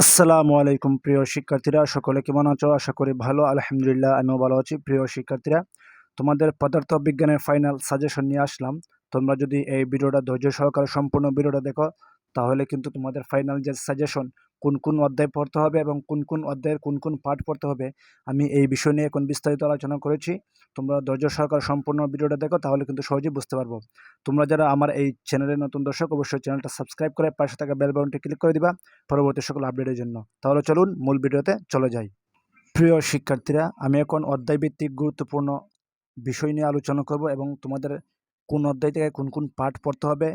আসসালামু আলাইকুম, প্রিয় শিক্ষার্থীরা। সকলে কেমন আছো? আশা করি ভালো, আলহামদুলিল্লাহ, আমিও ভালো আছি, প্রিয় শিক্ষার্থীরা। তোমাদের পদার্থ বিজ্ঞানের ফাইনাল সাজেশন নিয়ে আসলাম। তোমরা যদি এই ভিডিওটা ধৈর্য সহকারে সম্পূর্ণ ভিডিওটা দেখো তাহলে কিন্তু তোমাদের ফাইনাল যে সাজেশন কোন কোন অধ্যায় পড়তে হবে এবং কোন কোন অধ্যায়ের কোন কোন পাঠ পড়তে হবে, আমি এই বিষয় নিয়ে এখন বিস্তারিত আলোচনা করেছি। তোমরা ধৈর্য সহকারে সম্পূর্ণ ভিডিওটা দেখো, তাহলে কিন্তু সহজেই বুঝতে পারব। তোমরা যারা আমার এই চ্যানেলের নতুন দর্শক, অবশ্যই চ্যানেলটা সাবস্ক্রাইব করে পাশে থাকা বেল বাটনটি ক্লিক করে দিবা পরবর্তী সকল আপডেটের জন্য। তাহলে চলুন মূল ভিডিওতে চলে যাই। প্রিয় শিক্ষার্থীরা, আমি এখন অধ্যায়ভিত্তিক গুরুত্বপূর্ণ বিষয় নিয়ে আলোচনা করব এবং তোমাদের কোন অধ্যায় থেকে কোন কোন পাঠ পড়তে হবে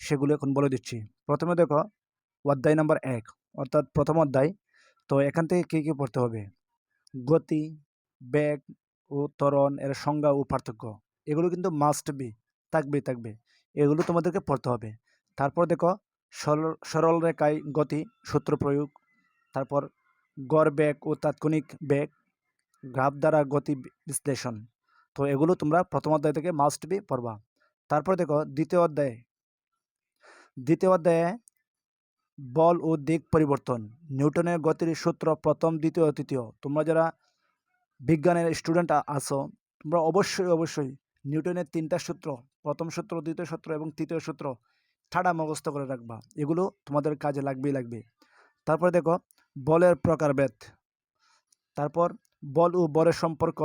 সেগুলো এখন বলে দিচ্ছি। প্রথমে দেখো, অধ্যায় নাম্বার এক, অর্থাৎ প্রথম অধ্যায়। তো এখান থেকে কী কী পড়তে হবে? গতি, বেগ ও ত্বরণ এর সংজ্ঞা ও পার্থক্য। এগুলো কিন্তু মাস্ট বি থাকবেই থাকবে। এগুলো তোমাদেরকে পড়তে হবে। তারপর দেখো, সরল সরল রেখায় গতি, সূত্র প্রয়োগ। তারপর গড় বেগ ও তাৎক্ষণিক বেগ, গ্রাফ দ্বারা গতি বিশ্লেষণ। তো এগুলো তোমরা প্রথম অধ্যায় থেকে মাস্ট বি পড়বা। তারপর দেখো, দ্বিতীয় অধ্যায়ে দ্বিতীয় অধ্যায়ে, বল ও দিক পরিবর্তন। নিউটনের গতির সূত্র প্রথম, দ্বিতীয় তৃতীয়। তোমরা যারা বিজ্ঞানের স্টুডেন্ট আছো, তোমরা অবশ্যই অবশ্যই নিউটনের তিনটা সূত্র, প্রথম সূত্র, দ্বিতীয় সূত্র এবং তৃতীয় সূত্র ঠাডা মুখস্থ করে রাখবা। এগুলো তোমাদের কাজে লাগবেই লাগবে তারপর দেখো, বলের প্রকারভেদ। তারপর বল ও বলের সম্পর্ক।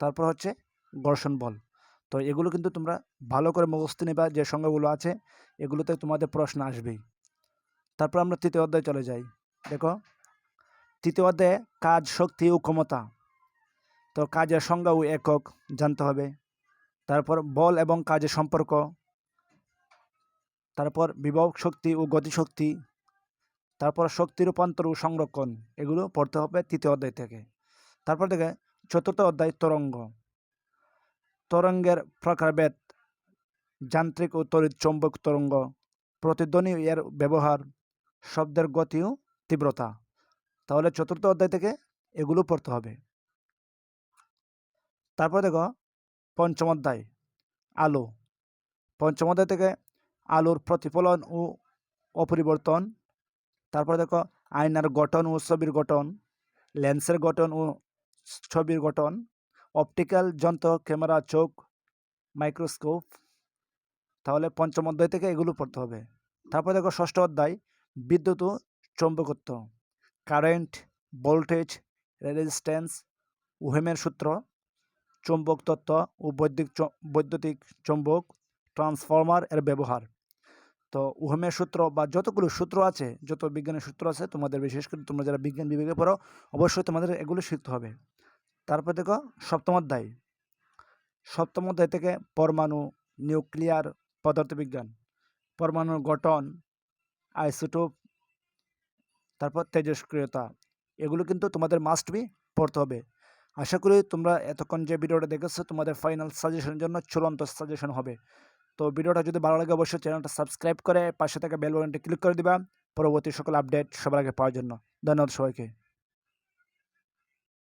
তারপর হচ্ছে ঘর্ষণ বল। তো এগুলো কিন্তু তোমরা ভালো করে মুখস্থ নেবা যে সংজ্ঞাগুলো আছে। এগুলোতে তোমাদের প্রশ্ন আসবেই। তারপর আমরা তৃতীয় অধ্যায়ে চলে যাই। দেখো, তৃতীয় অধ্যায়ে কাজ, শক্তি ও ক্ষমতা। তো কাজের সংজ্ঞা ও একক, জানতে হবে। তারপর বল এবং কাজের সম্পর্ক। তারপর বিভব শক্তি ও গতিশক্তি। তারপর শক্তি রূপান্তর ও সংরক্ষণ। এগুলো পড়তে হবে তৃতীয় অধ্যায় থেকে। তারপর থেকে চতুর্থ অধ্যায় তরঙ্গ। তরঙ্গের প্রকারভেদ, যান্ত্রিক ও তড়িৎ চৌম্বক তরঙ্গ, প্রতিধ্বনি এর ব্যবহার, শব্দের গতি ও তীব্রতা। তাহলে চতুর্থ অধ্যায় থেকে এগুলো পড়তে হবে। তারপর দেখো, পঞ্চম অধ্যায়, আলো। পঞ্চম অধ্যায় থেকে আলোর প্রতিফলন ও অপরিবর্তন। তারপর দেখো, আয়নার গঠন ও ছবির গঠন, লেন্সের গঠন ও ছবির গঠন। অপটিক্যাল যন্ত্র, ক্যামেরা, চোখ, মাইক্রোস্কোপ, তাহলে পঞ্চম অধ্যায় থেকে এগুলো পড়তে হবে। তারপর দেখো ষষ্ঠ অধ্যায়, বিদ্যুৎ ও চৌম্বকত্ব, কারেন্ট, ভোল্টেজ, রেজিস্ট্যান্স উহেমের সূত্র, চৌম্বক তত্ত্ব ও বৈদ্যুতিক বৈদ্যুতিক চৌম্বক, ট্রান্সফর্মার এর ব্যবহার। তো উহমের সূত্র বা যতগুলো সূত্র আছে, যত বিজ্ঞানের সূত্র আছে, তোমাদের বিশেষ করে তোমরা যারা বিজ্ঞান বিভাগে পড়ো, অবশ্যই তোমাদের এগুলো শিখতে হবে। তারপর দেখো সপ্তম অধ্যায়। সপ্তম অধ্যায় থেকে পরমাণু, নিউক্লিয়ার পদার্থবিজ্ঞান, পরমাণুর গঠন, আইসোটোপ, তারপর তেজস্ক্রিয়তা, এগুলো কিন্তু তোমাদের মাস্ট বি পড়তে হবে। আশা করি তোমরা এতক্ষণ যে ভিডিওটা দেখেছ, তোমাদের ফাইনাল সাজেশনের জন্য চূড়ান্ত সাজেশন হবে। তো ভিডিওটা যদি ভালো লাগে অবশ্যই চ্যানেলটা সাবস্ক্রাইব করে পাশে থাকা বেল ক্লিক করে দিবা। পরবর্তী সকল আপডেট সবার আগে পাওয়ার জন্য। ধন্যবাদ সবাইকে।